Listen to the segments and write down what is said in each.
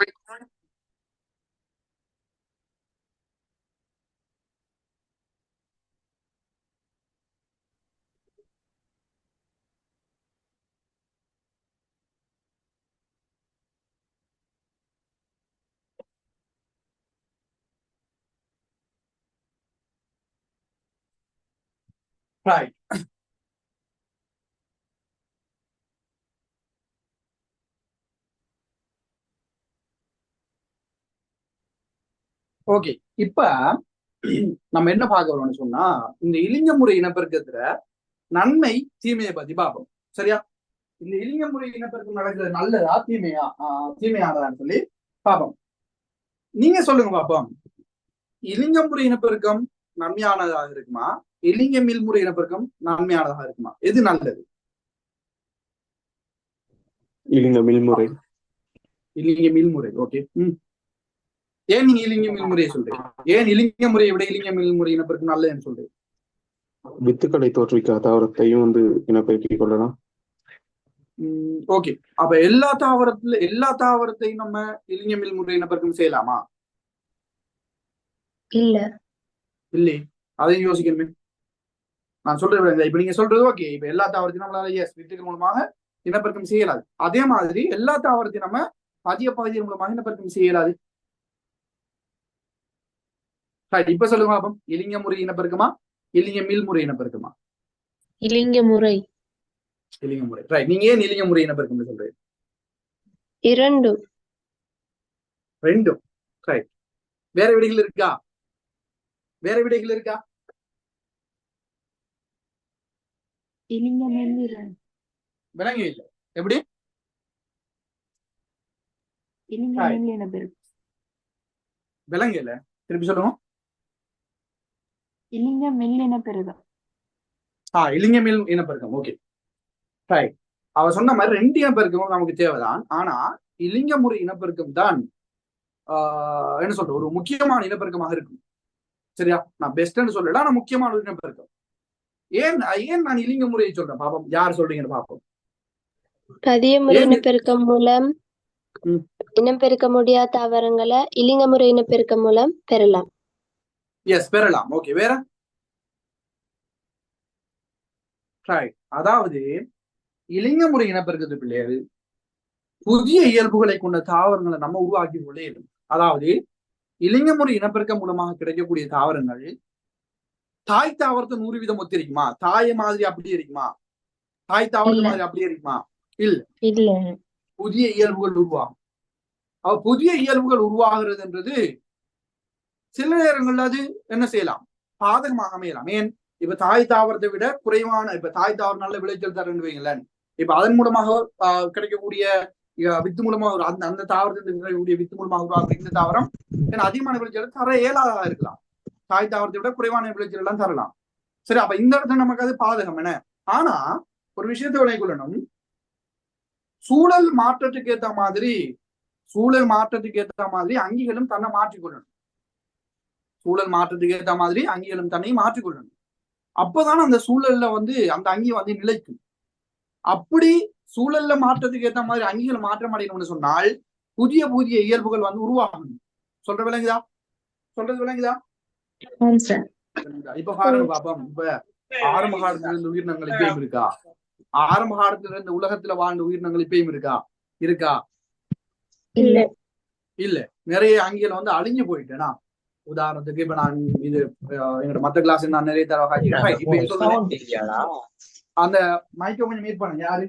record Right. Okay இப்ப நம்ம என்ன பார்க்க வரோம்னு சொன்னா இந்த இலிங்க முறை இனப்பெருக்கத்துல நன்மை தீமையை பத்தி பார்ப்போம். சரியா? இந்த இலிங்க முறை இனப்பெருக்கம் நடக்கிறது நல்லதா தீமையா? தீமையானதான்னு சொல்லி பார்ப்போம். நீங்க சொல்லுங்க பாப்போம் இலிங்க முறை இனப்பெருக்கம் நன்மையானதாக இருக்குமா? இலிங்க மில்முறை இனப்பெருக்கம் நன்மையானதாக இருக்குமா? எது நல்லது? இலிங்க மில்முறை இலிங்க மில்முறை ஓகே ம். ஏன் நீங்க இலிங்க மில்முறையை சொல்றீங்க? ஏன் இலிங்க முறையை விட இலிங்க மில்முறை இனப்பெருக்கம் நல்லதுன்னு சொல்றீங்க? வித்துக்களை தோற்றுவிக்க தாவரத்தையும் வந்து இனப்பெருக்கிக் கொள்ளலாம். ஓகே. அப்ப எல்லா தாவரத்துல எல்லா தாவரத்தையும் நம்ம இலிங்க மில்முறை இனப்பெருக்கம் செய்யலாமா? இல்ல. இல்லையே. அதையும் யோசிக்கணுமே. நான் சொல்றேன் இப்ப நீங்க சொல்றது ஓகே. இப்ப எல்லா தாவரத்தையும் நம்மளால எஸ் வித்துக்கள் மூலமாக இனப்பெருக்கம் செய்யலாது. அதே மாதிரி எல்லா தாவரத்தையும் நம்ம அதிக பகுதியின் மூலமாக இனப்பெருக்கம் செய்யலாது. ரைட் இப்ப சொல்லுங்க பாப்போம். இலிங்க முறை இனப்பெருக்கமா இலிங்க மில் முறை இனப்பெருக்கமா இலிங்க முறை. இலிங்க முறை. ரைட் நீங்க ஏன் இலிங்க முறை இனப்பெருக்கம் சொல்றீங்க? இரண்டும். ரெண்டும். ரைட் வேற விடைகள் இருக்கா? வேற விடைகள் இருக்கா? இலிங்க மெல்லிரன் விளங்க இல்லை. எப்படி? இல்ல. திருப்பி சொல்லுங்க. இலிங்க மெல்லின பெருகம். ஆ இலிங்க மில் இனப்பெருக்கம் ஓகே ரைட் அவ சொன்ன மாதிரி ரெண்டு இனப்பெருக்கமும் நமக்கு தேவைதான். ஆனா இலிங்க முறை இனப்பெருக்கம் தான் ஆஹ் என்ன சொல்ற ஒரு முக்கியமான இனப்பெருக்கமாக இருக்கும். சரியா? நான் பெஸ்ட்னு சொல்லல ஆனா முக்கியமான ஒரு இனப்பெருக்கம் ஏன் ஏன் நான் இலிங்க முறையை சொல்றேன்? பாப்போம். யார் சொல்றீங்கன்னு பாப்போம். பதிய முறை இனப்பெருக்கம் மூலம். இனப்பெருக்க முடியாத தாவரங்களை இலிங்க முறை இனப்பெருக்கம் மூலம் பெறலாம். எஸ் பெறலாம். ஓகே வேற? ரைட் அதாவது இலிங்க முறை இனப்பெருக்கத்து பிள்ளைகள் புதிய இயல்புகளை கொண்ட தாவரங்களை நம்ம உருவாக்கி கொள்ள இயலும் அதாவது முறை இனப்பெருக்கம் மூலமாக கிடைக்கக்கூடிய தாவரங்கள் தாய் தாவரத்தை நூறு வீதம் ஒத்தி இருக்குமா தாயை மாதிரி அப்படியே இருக்குமா? தாய் தாவரத்து. மாதிரி அப்படியே இருக்குமா? இல்ல. இல்ல. புதிய இயல்புகள் உருவாகும். அவ புதிய இயல்புகள் உருவாகிறதுன்றது சில நேரங்கள்ல அது என்ன செய்யலாம்? பாதகமாக அமையலாம். ஏன்? இப்ப தாய் தாவரத்தை விட குறைவான இப்ப தாய் தாவரம் நல்ல விளைச்சல் தரேன்னு வைங்களேன் இப்ப அதன் மூலமாக கிடைக்கக்கூடிய வித்து மூலமா ஒரு அந்த அந்த தாவரத்தில் கிடைக்கக்கூடிய வித்து மூலமாக உருவாக்குற இந்த தாவரம் ஏன்னா அதிகமான விளைச்சல் தர இயலாததா இருக்கலாம். தாய் தாவரத்தை விட குறைவான விளைச்சல் எல்லாம் தரலாம். சரி அப்ப இந்த இடத்துல நமக்கு அது பாதகம் என்ன? ஆனா ஒரு விஷயத்தை விளைக்கொள்ளணும் கொள்ளணும். சூழல் மாற்றத்துக்கு ஏத்த மாதிரி சூழல் மாற்றத்துக்கு ஏத்த மாதிரி அங்கிகளும் தன்னை மாற்றிக்கொள்ளணும் சூழல் மாற்றத்துக்கு ஏத்த மாதிரி அங்கிகளும் தன்னை மாற்றிக்கொள்ளணும் அப்பதான் அந்த சூழல்ல வந்து அந்த அங்கி வந்து நிலைக்கும். அப்படி சூழல்ல மாற்றத்துக்கு ஏத்த மாதிரி அங்கிகள் மாற்றம் அடையணும்னு சொன்னால் புதிய புதிய இயல்புகள் வந்து உருவாகணும் சொல்ற விளங்குதா? சொல்றது விளங்குதா? இப்ப பாருங்க பாப்போம். இப்ப ஆரம்ப காலத்துல இருந்த உயிரினங்கள் இப்பயும் இருக்கா? ஆரம்ப காலத்துல இருந்த உலகத்துல வாழ்ந்த உயிரினங்கள் இப்பயும் இருக்கா? இருக்கா? இல்ல. இல்ல. நிறைய அங்கிகள் வந்து அழிஞ்சு போயிட்டேனா? உதாரணத்துக்கு இப்ப நான் இது என்னோட மத்த கிளாஸ் நான் நிறைய தடவை. அந்த மைக்க கொஞ்சம் மீட் பண்ணுங்க. யாரு?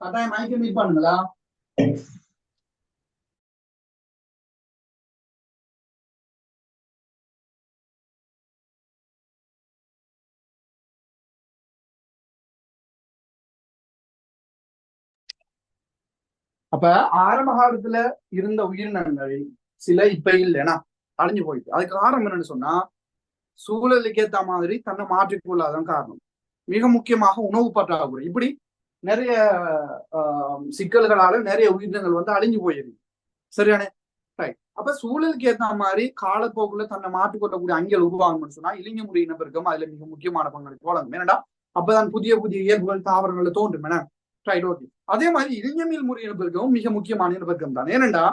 கட்டாயம் மைக்க மீட் பண்ணுங்களா? அப்ப ஆரம்ப காலத்துல இருந்த உயிரினங்கள் சில இப்ப இல்லைனா அழிஞ்சு போயிட்டு அதுக்கு காரணம் என்னன்னு சொன்னா சூழலுக்கு ஏத்த மாதிரி தன்னை மாற்றிக்கொள்ளாதான் காரணம். மிக முக்கியமாக உணவு பற்றாக்குறை. இப்படி நிறைய ஆஹ், சிக்கல்களால நிறைய உயிரினங்கள் வந்து அழிஞ்சு போயிருக்கு சரியானே ரைட் அப்ப சூழலுக்கு ஏத்த மாதிரி காலப்போக்குல தன்னை மாற்றிக்கொள்ளக்கூடிய அங்கியல் உருவாகணும்னு சொன்னா இளைஞ முறை இனப்பெருக்கம் அதுல மிக முக்கியமான பங்களிப்பு வழங்கும். என்னடா அப்பதான் புதிய புதிய இயல்புகள் தாவரங்கள்ல தோன்றும். என ரைட் ஓகே அதே மாதிரி இளைஞமில் முறை இனப்பெருக்கவும் மிக முக்கியமான இனப்பெருக்கம் தான் ஏனெண்டா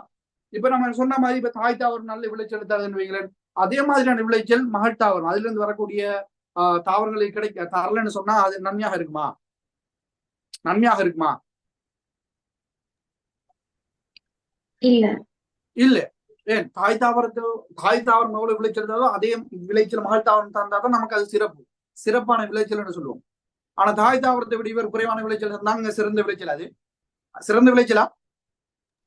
இப்ப நம்ம சொன்ன மாதிரி இப்ப தாய் தாவரம் நல்ல விளைச்சல் தருதுன்னு வைங்களேன். அதே மாதிரியான விளைச்சல் மகள் தாவரம். அதுல இருந்து வரக்கூடிய ஆஹ், தாவரங்களுக்கு கிடைக்க தரலன்னு சொன்னா அது நன்மையாக இருக்குமா? நன்மையாக இருக்குமா? இல்ல. இல்ல. ஏன்? தாய் தாவரத்தில் தாய் தாவரம் எவ்வளவு விளைச்சல் தருதோ அதே விளைச்சல் மகள் தாவரம் தந்தாதான் நமக்கு அது சிறப்பு. சிறப்பான விளைச்சல்னு சொல்லுவோம். ஆனா தாய் தாவரத்தை விட இவர் குறைவான விளைச்சல் தந்தாங்க சிறந்த விளைச்சல் அது. சிறந்த விளைச்சலா?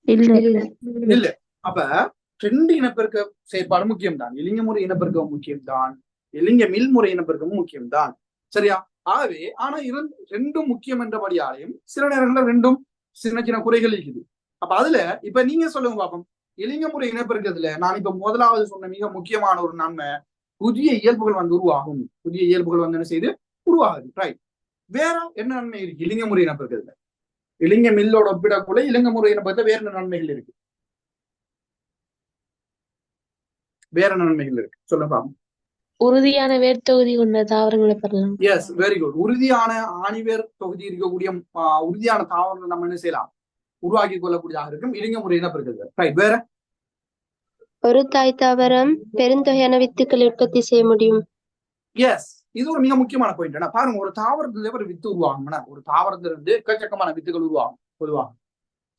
இல்ல இல்ல. அப்ப ரெண்டு இனப்பெருக்க செயற்பாடு முக்கியம்தான். இலிங்க முறை இனப்பெருக்கம் முக்கியம்தான். இலிங்க மில்முறை இனப்பெருக்கமும் முக்கியம்தான். சரியா? ஆகவே ஆனா இரண்டு ரெண்டும் முக்கியம் என்றபடியாலையும் சில நேரங்கள்ல ரெண்டும் சின்ன சின்ன குறைகள் இருக்குது. அப்ப அதுல இப்ப நீங்க சொல்லுங்க பாப்போம். இலிங்க முறை இனப்பெருக்கத்துல நான் இப்ப முதலாவது சொன்ன மிக முக்கியமான ஒரு நன்மை புதிய இயல்புகள் வந்து உருவாகும். புதிய இயல்புகள் வந்து என்ன செய்து? உருவாகுது. ரைட் வேற என்ன நன்மை இருக்கு? இலிங்க முறை இனப்பெருக்கத்துல? இலிங்க மில்லோட ஒப்பிடக்குள்ள இலங்கை முறை இனப்பெருக்கத்துல வேற நன்மைகள் இருக்கு? வேற நன்மைகள் இருக்கு? சொல்லுங்க பாப்போம் உறுதியான வேர் தொகுதி கொண்ட தாவரங்களை பெறலாம் எஸ் வெரி குட் உறுதியான ஆணிவேர் தொகுதி இருக்கக்கூடிய ஆஹ், உறுதியான தாவரங்கள் நம்ம என்ன செய்யலாம்? உருவாக்கி கொள்ளக்கூடியதாக இருக்கும். இலிங்க முறை இனப்பெருக்கத்துல ரைட் வேற? ஒரு தாய் தாவரம் பெருந்தொகையான வித்துக்களை உற்பத்தி செய்ய முடியும். எஸ் இது ஒரு மிக முக்கியமான பாயிண்ட் என்ன பாருங்க ஒரு தாவரத்துல ஒரு வித்து உருவாகும்னா ஒரு தாவரத்துல இருந்து எக்கச்சக்கமான வித்துகள் உருவாகும் பொதுவாக.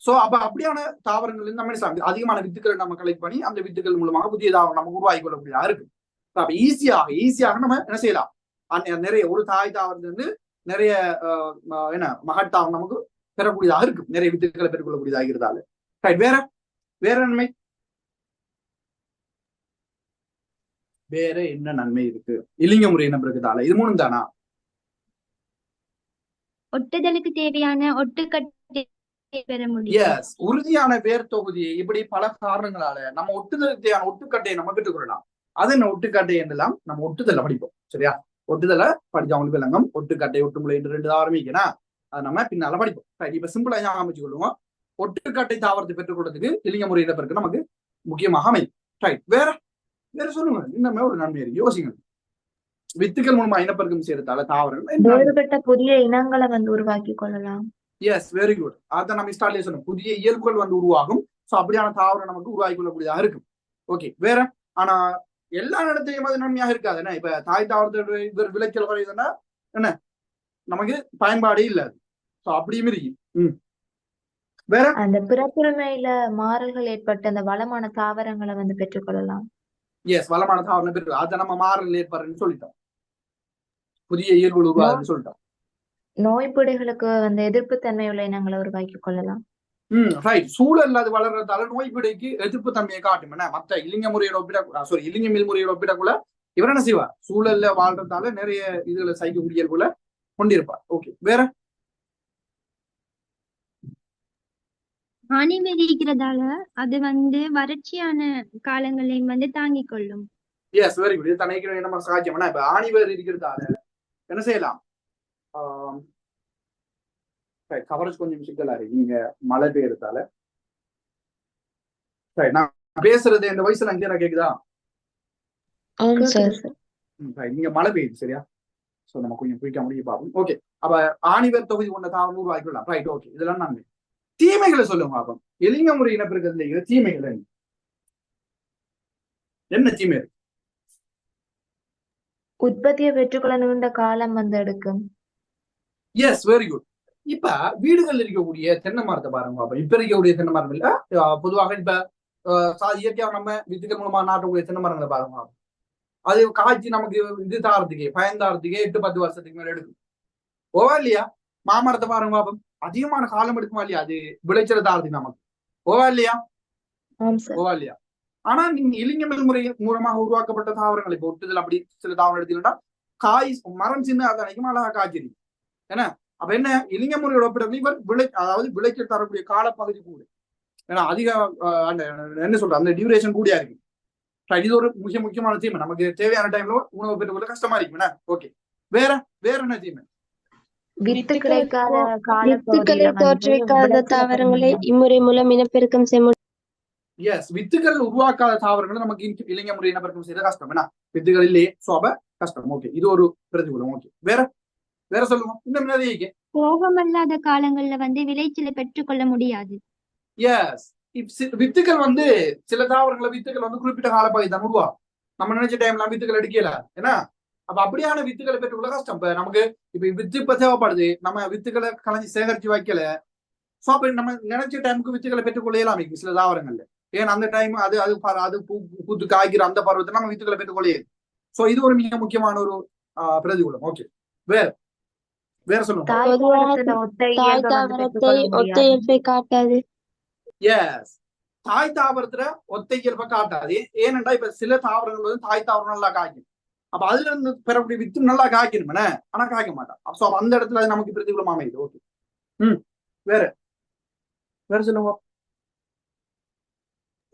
சோ அப்ப அப்படியான தாவரங்கள் இருந்து நம்ம என்ன அதிகமான வித்துக்களை நம்ம கலெக்ட் பண்ணி அந்த வித்துக்கள் மூலமாக புதிய தாவரம் நமக்கு உருவாகி கொள்ளக்கூடியதா இருக்கு அப்ப ஈஸியாக ஈஸியாக நம்ம என்ன செய்யலாம்? நிறைய ஒரு தாய் தாவரத்துல இருந்து நிறைய என்ன மகட் தாவரம் நமக்கு பெறக்கூடியதாக இருக்கு நிறைய வித்துக்களை பெற்றுக்கொள்ளக்கூடியதாக இருக்கிறதால வேற? வேற நன்மை வேற என்ன நன்மை இருக்கு? இலிங்க முறை இருக்கிறதால இது மூணும் தானா? ஒட்டுதலுக்கு தேவையான ஒட்டுக்கட்டை உறுதியான வேர் தொகுதியை இப்படி பல காரணங்களால நம்ம ஒட்டுதலுக்கு தேவையான ஒட்டுக்கட்டையை நம்ம பெற்றுக்கொள்ளலாம் அது என்ன ஒட்டுக்கட்டை என்றெல்லாம் நம்ம ஒட்டுதல படிப்போம். சரியா? ஒட்டுதல படிச்சவங்களுக்கு விளங்கும். ஒட்டுக்கட்டை ஒட்டுமுறை என்று ரெண்டு ஆரம்பிக்கனா அது நம்ம பின்னால படிப்போம். சரி இப்ப சிம்பிளா வச்சு கொள்வோம். ஒட்டுக்கட்டை தாவரத்தை பெற்றுக்கொள்றதுக்கு இலிங்க முறை இனப்பெருக்கு நமக்கு முக்கியமாக அமையும். ரைட் வேற வேற சொல்லுங்க. இன்னமே ஒரு நன்மை இருக்கு. யோசிங்க. வித்துக்கள் மூலமா இனப்பெருக்கம் செய்யறதால தாவரங்கள் வேறுபட்ட புதிய இனங்களை வந்து உருவாக்கி கொள்ளலாம். எஸ் வெரி குட் அதை நம்ம ஸ்டார்ட்லயே சொன்னோம். புதிய இயல்புகள் வந்து உருவாகும். சோ அப்படியான தாவரம் நமக்கு உருவாக்கி கொள்ளக்கூடியதாக இருக்கும். ஓகே வேற? ஆனா எல்லா இடத்தையும் அது நன்மையாக இருக்காது. என்ன? இப்ப தாய் தாவரத்தோட இவர் விளைச்சல் குறையுதுன்னா என்ன? நமக்கு பயன்பாடே இல்ல அது சோ அப்படியும் இருக்கு. ம். வேற? அந்த பிறப்புரிமையில மாறல்கள் ஏற்பட்ட அந்த வளமான தாவரங்களை வந்து பெற்றுக்கொள்ளலாம் எஸ் வளமான தாவரம் பெற்று அதை நம்ம மாறல் ஏற்படுறேன்னு சொல்லிட்டோம். புதிய இயல்புகள் உருவாகுதுன்னு சொல்லிட்டோம். நோய்பிடிகளுக்கு வந்து எதிர்ப்பு தன்மை உள்ள இனங்களை உருவாக்கி கொள்ளலாம். ம் ரைட் சூழல் அது வளர்றதால நோய் பிடைக்கு எதிர்ப்பு தன்மையை காட்டும். என்ன? மத்த இலிங்க முறையோட ஒப்பிட சாரி இலிங்க மில் முறையோட ஒப்பிடக்குள்ள இவர் என்ன செய்வார்? சூழல்ல வாழ்றதால நிறைய இதுல சைக்கக்கூடிய கொண்டிருப்பார். ஓகே வேற? ஆணி விரிக்கிறதால அது வந்து வறட்சியான காலங்களையும் வந்து தாங்கிக் கொள்ளும். எஸ் வெரி குட் இது தனிக்கிற நம்ம என்ன இப்ப ஆணிவர் இருக்கிறதால என்ன செய்யலாம்? கவரேஜ் கொஞ்சம் சிக்கலா இருக்கு. நீங்க மழை பெய்யறதால. Right, நான் பேசுறது இந்த வயசுல அங்கே கேக்குதா? ம், right. நீங்க மழை பெய்யுது சரியா? சோ நம்ம கொஞ்சம் குயிக்கா முடிய பார்ப்போம் ஓகே அப்ப ஆணிவர் தொகுதி கொண்ட தாவரம் உருவாக்கிக்கலாம் ரைட் ஓகே இதெல்லாம் நன்மை. தீமைகளை சொல்லுங்க பாப்போம் எளிங்க முறை இனப்பெருக்கத்துல இருக்கிற தீமைகள் என்ன? என்ன தீமை? இருக்கு உற்பத்தியை பெற்றுக்கொள்ள நீண்ட காலம் வந்து எடுக்கும். எஸ் வெரி குட் இப்ப வீடுகள்ல இருக்கக்கூடிய தென்னை மரத்தை பாருங்க பாப்போம் இப்ப இருக்கக்கூடிய தென்னை மரம் இல்ல? பொதுவாக இப்ப இயற்கையாக நம்ம வித்துக்கள் மூலமா நாட்டக்கூடிய தென்னை மரங்களை பாருங்க. அது காய்ச்சி நமக்கு இது தாரத்துக்கே பயன்தாரத்துக்கே எட்டு பத்து வருஷத்துக்கு மேல எடுக்கும். ஓவா இல்லையா? மாமரத்தை பாருங்க பாப்போம் அதிகமான காலம் எடுக்குமா இல்லையா? அது விளைச்சல் தாரத்துக்கு நமக்கு. ஓவா இல்லையா? ஓவா இல்லையா? ஆனா நீங்க இளைஞர்கள் முறை மூலமாக உருவாக்கப்பட்ட தாவரங்கள் இப்ப ஒட்டுதல் அப்படி சில தாவரம் எடுத்தீங்கன்னா காய் மரம் சின்ன அது அன்னைக்கும் அழகா காய்ச்சிருக்கு என்ன? அப்ப என்ன? இளைஞ முறையோட ஒப்பிடக்கூடிய இவர் விளை அதாவது விளைச்சல் தரக்கூடிய காலப்பகுதி கூட. ஏன்னா அதிக என்ன சொல்ற அந்த டியூரேஷன் கூடியா இருக்கு. இது ஒரு மிக முக்கியமான தீமை நமக்கு தேவையான டைம்ல உணவு பெற்றுக்கொள்ள கஷ்டமா இருக்கு. ஓகே வேற வேற என்ன தீமை வித்து கிடைக்காத வித்துக்களை தோற்றுவிக்காத தாவரங்களை இம்முறை மூலம் இனப்பெருக்கம் செய்ய எஸ் வித்துகள் உருவாக்காத தாவரங்களை நமக்கு இங்க- இளைஞ முறை இனப்பெருக்கம் செய்யறது கஷ்டம். என்ன? வித்துகள் இல்லையே சோ அப்ப கஷ்டம். ஓகே இது ஒரு பிரதிகூலம் ஓகே வேற? வேற சொல்லுங்க. இன்னும் இருக்கு போகமல்லாத காலங்கள்ல வந்து விளைச்சலை பெற்றுக்கொள்ள முடியாது. எஸ் வித்துக்கள் வந்து சில தாவரங்கள வித்துக்கள் வந்து குறிப்பிட்ட காலப்பகுதி தான் உருவாகும். நம்ம நினைச்ச டைம்ல வித்துக்கள் எடுக்கல. ஏன்னா அப்ப அப்படியான வித்துக்களை பெற்றுக்கொள்ள கஷ்டம். இப்ப நமக்கு இப்ப வித்து இப்ப தேவைப்படுது. நம்ம வித்துக்களை கலைஞ்சு சேகரிச்சு வைக்கல. சோ அப்ப நம்ம நினைச்ச டைமுக்கு வித்துக்களை பெற்றுக்கொள்ள இயலாம சில தாவரங்கள்ல. ஏன் அந்த டைம் அது அது ப- அது பூ பூத்து காய்க்கிற அந்த பருவத்தை நம்ம வித்துக்களை பெற்றுக்கொள்ள இயலும் சோ இது ஒரு மிக முக்கியமான ஒரு ஆஹ், பிரதிகூலம். ஓகே வேற? வேற சொல்லுங்க. எஸ் தாய் தாவரத்துல ஒத்தை இயல்பை காட்டாது. ஏனென்றா இப்ப சில தாவரங்கள் வந்து தாய் தாவரம் நல்லா காய்க்கும். அப்ப அதுல இருந்து பெறக்கூடிய வித்து நல்லா காய்க்கணுமே ஆனா காய்க்க மாட்டான். அப்ப அந்த இடத்துல அது நமக்கு பிரதிகூலம் அமையுது. ஓகே ம். வேற? வேற சொல்லுங்க.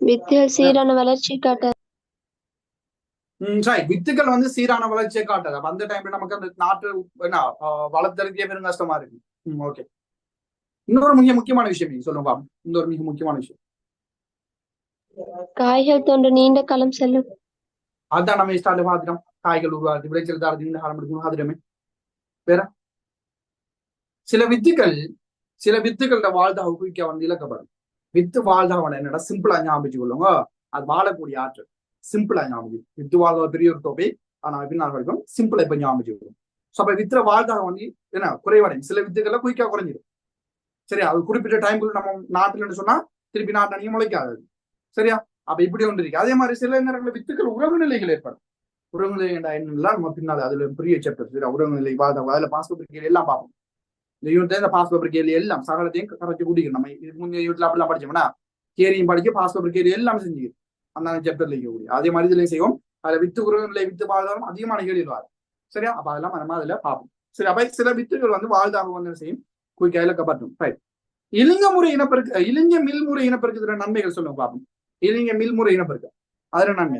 வித்துகள் சீரான வளர்ச்சி காட்டாது. ம் சரி வித்துக்கள் வந்து சீரான வளர்ச்சியை காட்டாது. அப்ப அந்த டைம்ல நமக்கு அந்த நாட்டு என்ன வளர்த்தறதுக்கே பெரும் கஷ்டமா இருக்கு. ஓகே இன்னொரு மிக முக்கியமான விஷயம் நீங்க சொல்லுங்க. இன்னொரு மிக முக்கியமான விஷயம். காய்கள் தோன்ற நீண்ட காலம் செல்லும். அதான் நம்ம ஸ்டார்ட்ல பாத்துட்டோம் காய்கள் உருவாகுது விளைச்சல் தரது நீண்ட காலம் எடுக்கணும் பாத்துட்டோமே வேற? சில வித்துக்கள் சில வித்துக்களோட வாழ்தாக குவிக்க வந்து இழக்கப்படும் வித்து வாழ்தாக என்னடா சிம்பிளா ஞாபகம் கொள்ளுங்க. அது வாழக்கூடிய ஆற்றல். சிம்பிளா ஞாபகம் வித்து வாழ்ந்த பெரிய ஒரு தொகை ஆனா பின்னால் வரைக்கும் சிம்பிளா இப்ப ஞாபகம் கொள்ளும் அப்ப வித்துல வாழ்தாக வந்து என்ன குறைவடையும். சில வித்துக்களை குயிக்கா குறைஞ்சிடும் சரியா? அது குறிப்பிட்ட டைம்குள்ள நம்ம நாட்டுலன்னு சொன்னா திருப்பி நாட்டு அணியும் முளைக்காது. சரியா? அப்ப இப்படி ஒன்று இருக்கு. அதே மாதிரி சில நேரங்களில் வித்துக்கள் உறவு நிலைகள் ஏற்படும். உறவுநிலை என்ற என்னெல்லாம் நம்ம பின்னால அதுல பெரிய சாப்டர் சரியா உறவு அதுல பாஸ் பேப்பர் எல்லாம் பார்ப்போம். இந்த யூனிட்ல இந்த பாஸ் பேப்பர் எல்லாம் சகலத்தையும் கரைச்சு கூட்டிக்கணும். நம்ம இதுக்கு முந்தைய யூனிட்ல அப்படிலாம் படிச்சோம்னா கேரியும் படிக்க பாஸ் பேப்பர் எல்லாம் செஞ்சு அந்த சாப்டர்ல இருக்கக்கூடிய. அதே மாதிரி இதுலயும் செய்வோம். அதுல வித்து உறவுநிலை வித்து வாழ்தாலும் அதிகமான கேள்வி வரும் சரியா? அப்ப அதெல்லாம் நம்ம அதுல பார்ப்போம். சரி அப்ப சில வித்துகள் வந்து வாழ்தாக வந்து செய்யும்? குயிக்காயில கப்பட்டும் ரைட் இலிங்க முறை இனப்பெருக்க இலிங்க மில்முறை இனப்பெருக்கத்துல நன்மைகள் சொல்லுங்க பார்ப்போம். இலிங்க மில்முறை இனப்பெருக்கம். அதுல நன்மை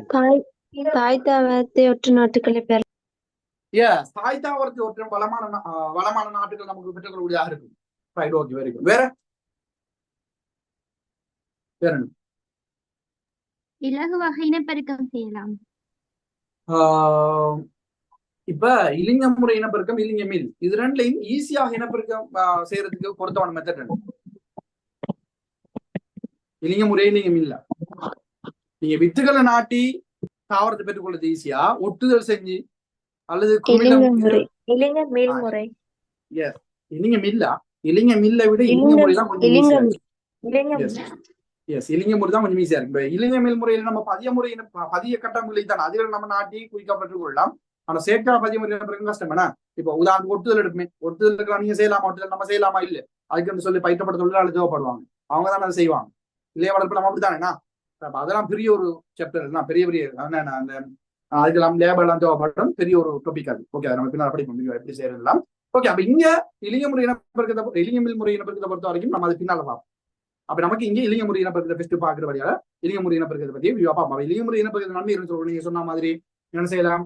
தாய் தாவரத்தை ஒற்று நாட்டுகளை பெற எஸ் தாய் தாவரத்தை ஒற்ற வளமான வளமான நாட்டுகள் நமக்கு பெற்றுக்கொள்ளக்கூடியதாக இருக்கும். ரைட் ஓகே வெரி குட் வேற? வேற? இலகு வகை இனப்பெருக்கம் செய்யலாம். இப்ப இலிங்க முறை இனப்பெருக்கம் இலிங்க மில் இது ரெண்டுலையும் ஈஸியாக இனப்பெருக்கம் ஆஹ் செய்யறதுக்கு பொருத்தமான மெத்தட் ரெண்டு இலிங்க முறை இலிங்க மில்ல நீங்க வித்துகளை நாட்டி தாவரத்தை பெற்றுக்கொள்றது ஈஸியா ஒட்டுதல் செஞ்சு அல்லது குமிழம் இலிங்க முறை. இளைஞ மேல்முறை இலிங்க மில்லா இலிங்க மில்லை விட இலிங்க முறை தான் கொஞ்சம் ஈஸியா இருக்கு. எஸ் இலிங்க முறை தான் கொஞ்சம் ஈஸியா இருக்கு. இப்ப இலிங்க மேல் முறையில நம்ம பதிய ப- பதிய கட்டங்களை தான் அதில் நம்ம நாட்டி குறிக்கப்பட்டுக் கொள்ளலாம் ஆனா சேர்க்கா பதிய பிறகு கஷ்டம் என்ன? இப்ப உதாரணத்துக்கு ஒட்டுதல் எடுப்புமே. ஒட்டுதல் நீங்க செய்யலாமா? ஒட்டுதல் நம்ம செய்யலாமா? இல்ல. அதுக்குன்னு சொல்லி பயிற்றப்பட்ட தொழிலாளர் தேவைப்படுவாங்க. அவங்க தான் அதை செய்வாங்க. இல்லையா வளர்ப்பு நம்ம அப்படித்தானேண்ணா அப்ப அதெல்லாம் பெரிய ஒரு சாப்டர் என்ன பெரிய பெரிய அந்த அதுக்கெல்லாம் லேபர்லாம் தேவைப்படும் பெரிய ஒரு டாபிக் அது. ஓகே நம்ம பின்னால் படிக்க முடியும் எப்படி செய்யறதுலாம். ஓகே அப்ப இங்க இளைய முறை இனப்பெருக்கத்தை இளைய மில் முறை இனப்பெருக்கத்தை பொறுத்த வரைக்கும் நம்ம அது பின்னால பார்ப்போம். அப்ப நமக்கு இங்க இளைய முறை இனப்பெருக்கத்தை ஃபர்ஸ்ட் பாக்குற வழியால இளைய முறை இனப்பெருக்கத்தை பத்தி பார்ப்போம். இளைய முறை இனப்பெருக்கத்தை நன்மை இருந்து நீங்க சொன்ன மாதிரி என்ன செய்யலாம்?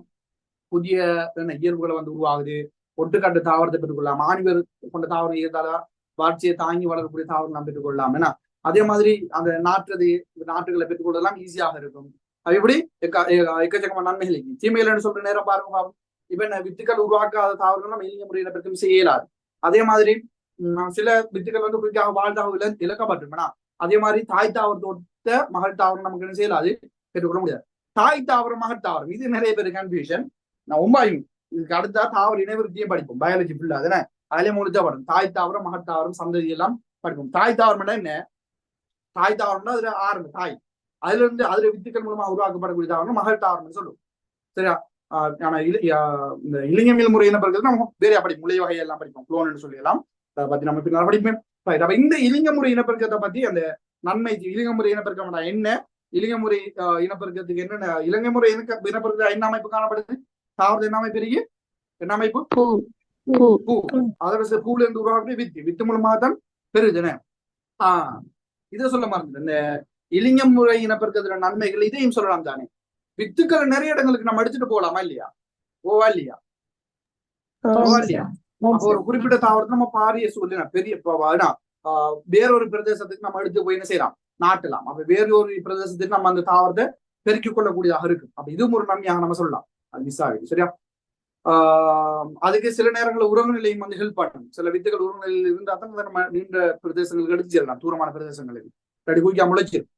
புதிய என்ன இயல்புகளை வந்து உருவாகுது. ஒட்டுக்காட்டு தாவரத்தை பெற்றுக்கொள்ளலாம். ஆணிவர் கொண்ட தாவரம் இருந்தாலும் வளர்ச்சியை தாங்கி வளரக்கூடிய தாவரம் நாம் பெற்றுக்கொள்ளலாம். ஏன்னா அதே மாதிரி அந்த நாட்டுறது நாட்டுகளை பெற்றுக்கொள்ளலாம் ஈஸியாக இருக்கும். அது எப்படி? எக்கச்சக்கமான நன்மைகள் இருக்கு தீமைகள் சொல்ற நேரம் பாருங்க இப்ப என்ன வித்துக்கள் உருவாக்காத தாவரங்கள் நம்ம இலிங்க முறையில பெருக்கம் செய்ய இயலாது அதே மாதிரி சில வித்துக்கள் வந்து குறிக்காக வாழ்தாக இழக்கப்பட்டிருக்கா அதே மாதிரி தாய் தாவரத்தோட்ட மகள் தாவரம் நமக்கு என்ன செய்யலாது? பெற்றுக்கொள்ள முடியாது. தாய் தாவரம் மகள் தாவரம் இது நிறைய பேர் கன்ஃபியூஷன் நான் ஒம்பாயும் இதுக்கு அடுத்தா தாவர இனவிருத்தியும் படிப்போம். பயாலஜி ஃபுல்லா அதுல அதுலயே முடிஞ்சா படம் தாய் தாவரம் மகள் தாவரம் சந்ததி எல்லாம் படிப்போம். தாய் தாவரம்னா என்ன? தாய் தாவரம்னா அதுல ஆரம்பி தாய். அதுல இருந்து அதுல வித்துக்கள் மூலமா உருவாக்கப்படக்கூடிய தாவரம் மகள் தாவரம்னு சொல்லுவோம். சரியா? ஆனா இந்த இளைஞமியல் முறை என்ன படிக்கிறது நம்ம வேறையா படிப்போம் முளை வகையெல்லாம் படிப்போம் குளோன்னு சொல்லிடலாம். அதை பத்தி நம்ம பின்னால் படிப்போம். அப்ப இந்த இலிங்க முறை இனப்பெருக்கத்தை பத்தி அந்த நன்மை இலிங்க முறை இனப்பெருக்கம் என்ன? இலிங்க முறை இனப்பெருக்கத்துக்கு என்னென்ன இலங்கை முறை இனக்க இனப்பெருக்க என்ன அமைப்பு காணப்படுது? தாவரத்து என்ன அமைப்பு இருக்கு? என்ன அமைப்பு? பூ. அதோட பூல இருந்து உருவாக்கக்கூடிய வித்து. வித்து மூலமாக தான் பெருதுன ஆஹ் இதை சொல்ல மறந்து இந்த இலிங்க முறை இனப்பெருக்கத்துல நன்மைகள் இதையும் சொல்லலாம் தானே. வித்துக்கள் நிறைய இடங்களுக்கு நம்ம எடுத்துட்டு போகலாமா இல்லையா? ஓவா இல்லையா? ஓவா இல்லையா? ஒரு குறிப்பிட்ட தாவரத்தை நம்ம பாரிய சூழ்நிலை பெரிய வேறொரு பிரதேசத்துக்கு நம்ம எடுத்து போய் என்ன செய்யலாம்? நாட்டலாம். அப்ப வேற ஒரு பிரதேசத்துக்கு நம்ம அந்த தாவரத்தை பெருக்கிக் கொள்ளக்கூடியதாக இருக்கும். அப்ப இதுவும் ஒரு நன்மையாக நம்ம சொல்லலாம். அது மிஸ் ஆகுது. சரியா? அதுக்கு சில நேரங்களில் உறவு நிலையும் வந்து ஹெல்ப் பண்ணும் சில வித்துகள் உறவு நிலையில் இருந்தால் தான் அதை நம்ம நீண்ட பிரதேசங்களுக்கு எடுத்து செல்லலாம் தூரமான பிரதேசங்களுக்கு இல்லாட்டி குயிக்கா முளைச்சிரும்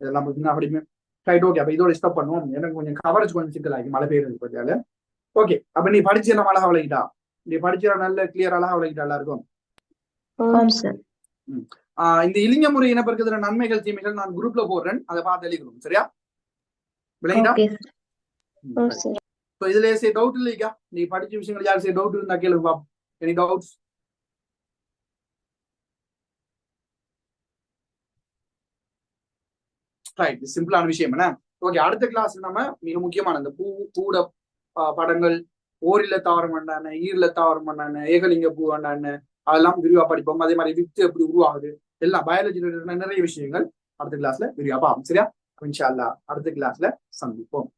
இதெல்லாம் பார்த்தீங்கன்னா அப்படியுமே ரைட் ஓகே. அப்ப இதோட ஸ்டாப் பண்ணுவோம். எனக்கு கொஞ்சம் கவரேஜ் கொஞ்சம் சிக்கலாகி மழை பெய்யுறது பத்தியால. ஓகே. அப்ப நீ படிச்சு நம்ம அழகா விளக்கிட்டா? நீ படிச்சு நல்ல கிளியர் அழகா விளக்கிட்டா எல்லாருக்கும்? ஆஹ் இந்த இலிங்க முறை இனப்பெருக்கத்துல நன்மைகள் தீமைகள் நான் குரூப்ல போடுறேன். அதை பார்த்து எழுதிக்கணும் சரியா? விளங்கிட்டா ஓகே ஓ சரி ஸோ இதுல சே டவுட் இல்லைக்கா? நீ படிச்ச விஷயங்கள் யாரு சே டவுட் இருந்தா கேளுங்க எனி டவுட்ஸ் ரைட் சிம்பிளான விஷயம் என்ன? ஓகே அடுத்த கிளாஸ் நம்ம மிக முக்கியமான இந்த பூ பூட படங்கள் ஓரில தாவரம் பண்ணான ஈரில தாவரம் பண்ணான ஏகலிங்க பூ பண்ணான அதெல்லாம் விரிவா படிப்போம். அதே மாதிரி வித்து எப்படி உருவாகுது எல்லாம் பயாலஜி நிறைய விஷயங்கள் அடுத்த கிளாஸ்ல விரிவா பார்ப்போம். சரியா? இன்ஷா அடுத்த கிளாஸ்ல சந்திப்போம்.